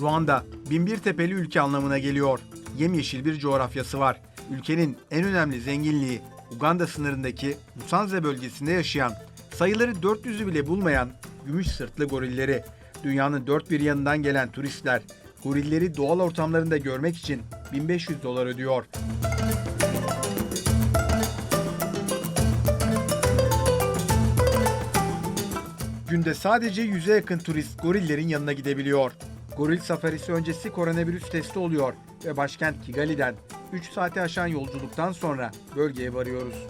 Ruanda, binbir tepeli ülke anlamına geliyor. Yemyeşil bir coğrafyası var. Ülkenin en önemli zenginliği Uganda sınırındaki Musanze bölgesinde yaşayan, sayıları 400'ü bile bulmayan gümüş sırtlı gorilleri. Dünyanın dört bir yanından gelen turistler gorilleri doğal ortamlarında görmek için 1500 dolar ödüyor. Günde sadece 100'e yakın turist gorillerin yanına gidebiliyor. Goril safarisi öncesi koronavirüs testi oluyor ve başkent Kigali'den 3 saate aşan yolculuktan sonra bölgeye varıyoruz.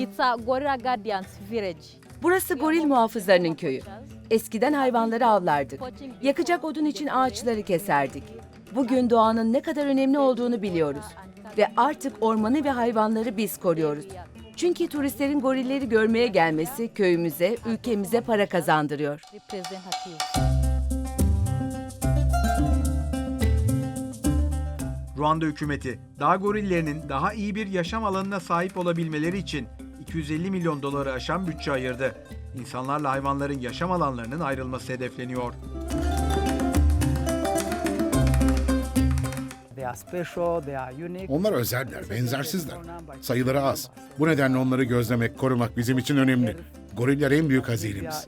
It's a Gorilla Guardians village. Burası goril muhafızlarının köyü. Eskiden hayvanları avlardık. Yakacak odun için ağaçları keserdik. Bugün doğanın ne kadar önemli olduğunu biliyoruz. Ve artık ormanı ve hayvanları biz koruyoruz. Çünkü turistlerin gorilleri görmeye gelmesi köyümüze, ülkemize para kazandırıyor. Ruanda hükümeti dağ gorillerinin daha iyi bir yaşam alanına sahip olabilmeleri için 250 milyon doları aşan bütçe ayırdı. İnsanlarla hayvanların yaşam alanlarının ayrılması hedefleniyor. They are special, they are unique. Onlar özeller, benzersizler. Sayıları az. Bu nedenle onları gözlemek, korumak bizim için önemli. Goriller en büyük hazinemiz.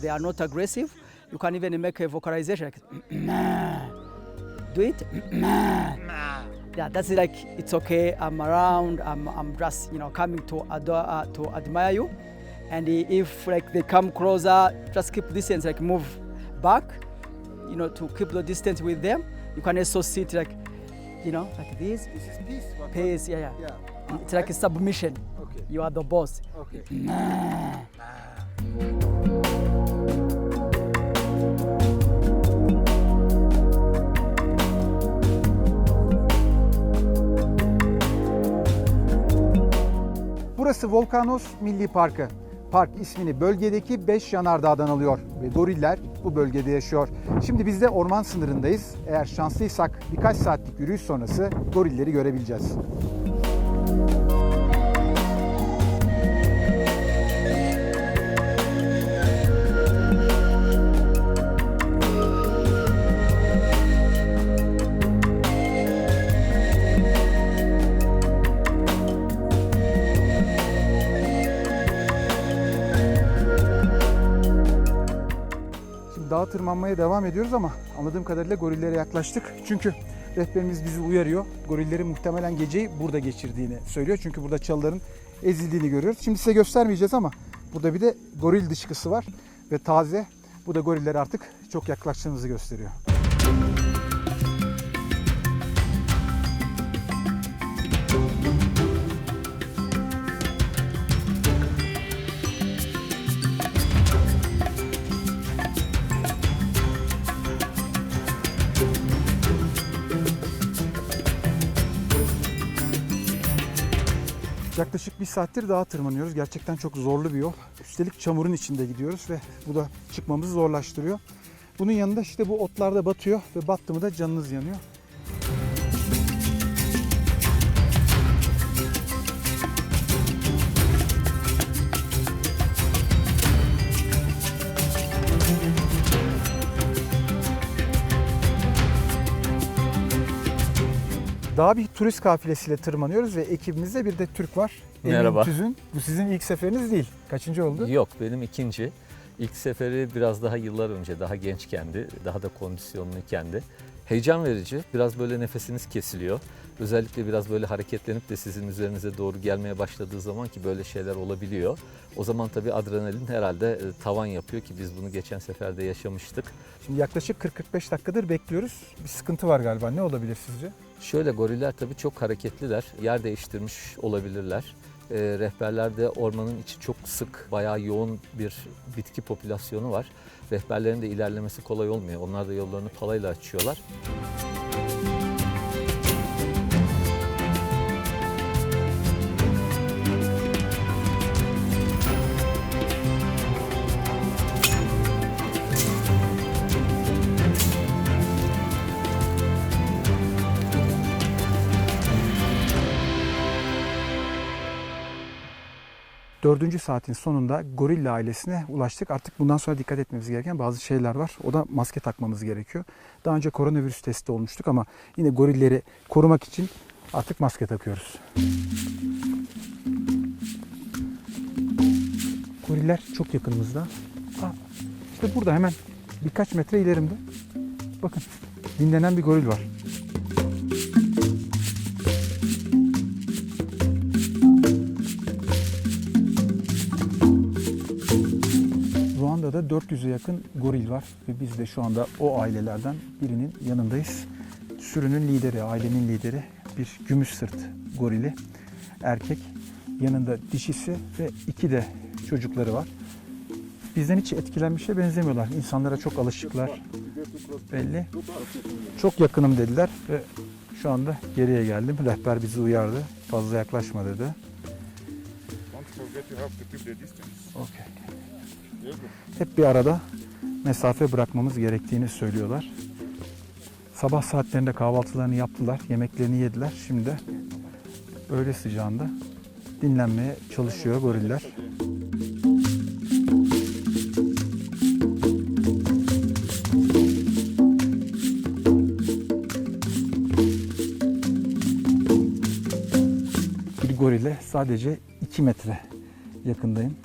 They are not aggressive. You can even make a vocalization like do it. yeah, that's like it's okay. I'm around. I'm, I'm just you know coming to adore, uh, to admire you. And if like they come closer, just keep distance. Like move back, you know, to keep the distance with them. You can also sit like, you know, like this. This is peace. Pace, yeah, yeah. It's like a submission. Okay. You are the boss. Okay. Burası Volkanos Milli Parkı. Park ismini bölgedeki 5 yanardağdan alıyor ve goriller bu bölgede yaşıyor. Şimdi biz de orman sınırındayız. Eğer şanslıysak birkaç saatlik yürüyüş sonrası gorilleri görebileceğiz. Şimdi dağa tırmanmaya devam ediyoruz ama anladığım kadarıyla gorillere yaklaştık. Çünkü rehberimiz bizi uyarıyor. Gorillerin muhtemelen geceyi burada geçirdiğini söylüyor. Çünkü burada çalıların ezildiğini görüyoruz. Şimdi size göstermeyeceğiz ama burada bir de goril dışkısı var ve taze. Bu da goriller artık çok yaklaştığımızı gösteriyor. Yaklaşık bir saattir dağa tırmanıyoruz. Gerçekten çok zorlu bir yol. Üstelik çamurun içinde gidiyoruz ve bu da çıkmamızı zorlaştırıyor. Bunun yanında işte bu otlarda batıyor ve battı mı da canınız yanıyor. Daha bir turist kafilesiyle tırmanıyoruz ve ekibimizde bir de Türk var. Emin Merhaba. Tüzün. Bu sizin ilk seferiniz değil. Kaçıncı oldu? Yok benim ikinci. İlk seferi biraz daha yıllar önce, daha gençkendi, daha da kondisyonluykendi. Heyecan verici, biraz böyle nefesiniz kesiliyor. Özellikle biraz böyle hareketlenip de sizin üzerinize doğru gelmeye başladığı zaman ki böyle şeyler olabiliyor. O zaman tabii adrenalin herhalde e, tavan yapıyor ki biz bunu geçen seferde yaşamıştık. Şimdi yaklaşık 40-45 dakikadır bekliyoruz. Bir sıkıntı var galiba. Ne olabilir sizce? Şöyle goriller tabii çok hareketliler. Yer değiştirmiş olabilirler. Ee, rehberlerde ormanın içi çok sık, bayağı yoğun bir bitki popülasyonu var. Rehberlerin de ilerlemesi kolay olmuyor. Onlar da yollarını palayla açıyorlar. Dördüncü saatin sonunda gorilla ailesine ulaştık. Artık bundan sonra dikkat etmemiz gereken bazı şeyler var. O da maske takmamız gerekiyor. Daha önce koronavirüs testi olmuştuk ama yine gorilleri korumak için artık maske takıyoruz. Goriller çok yakınımızda. Aa, işte burada hemen birkaç metre ilerimde. Bakın dinlenen bir goril var. Ruanda'da 400'e yakın goril var ve biz de şu anda o ailelerden birinin yanındayız. Sürünün lideri, ailenin lideri bir gümüş sırt gorili. Erkek, yanında dişisi ve iki de çocukları var. Bizden hiç etkilenmişe benzemiyorlar. İnsanlara çok alışıklar. Belli. Çok yakınım dediler ve şu anda geriye geldim. Rehber bizi uyardı. Fazla yaklaşma dedi. Okay. Hep bir arada mesafe bırakmamız gerektiğini söylüyorlar. Sabah saatlerinde kahvaltılarını yaptılar, yemeklerini yediler. Şimdi de öğle sıcağında dinlenmeye çalışıyor goriller. Bir gorile sadece 2 metre yakındayım.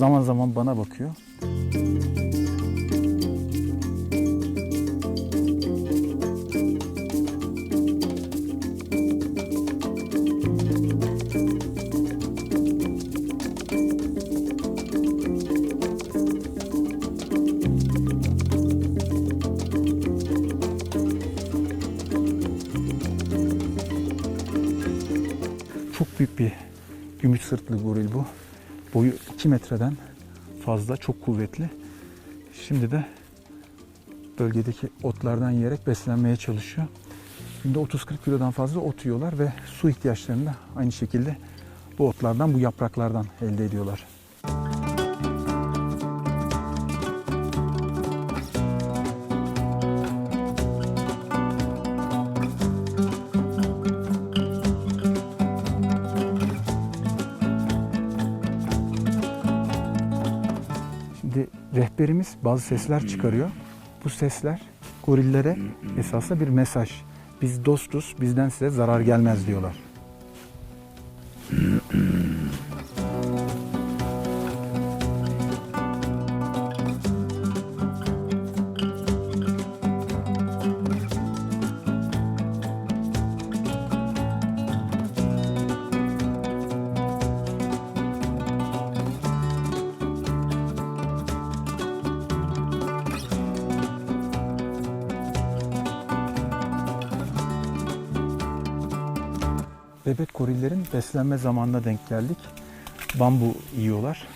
Zaman zaman bana bakıyor. Çok büyük bir gümüş sırtlı goril bu. Boyu 2 metreden fazla, çok kuvvetli. Şimdi de bölgedeki otlardan yiyerek beslenmeye çalışıyor. Şimdi 30-40 kilodan fazla ot yiyorlar ve su ihtiyaçlarını da aynı şekilde bu otlardan, bu yapraklardan elde ediyorlar. Rehberimiz bazı sesler çıkarıyor. Bu sesler gorillere esasında bir mesaj. Biz dostuz, bizden size zarar gelmez diyorlar. Bebek gorillerin beslenme zamanına denk geldik. Bambu yiyorlar.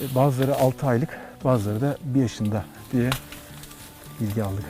E, Bazıları 6 aylık, bazıları da 1 yaşında diye bilgi aldık.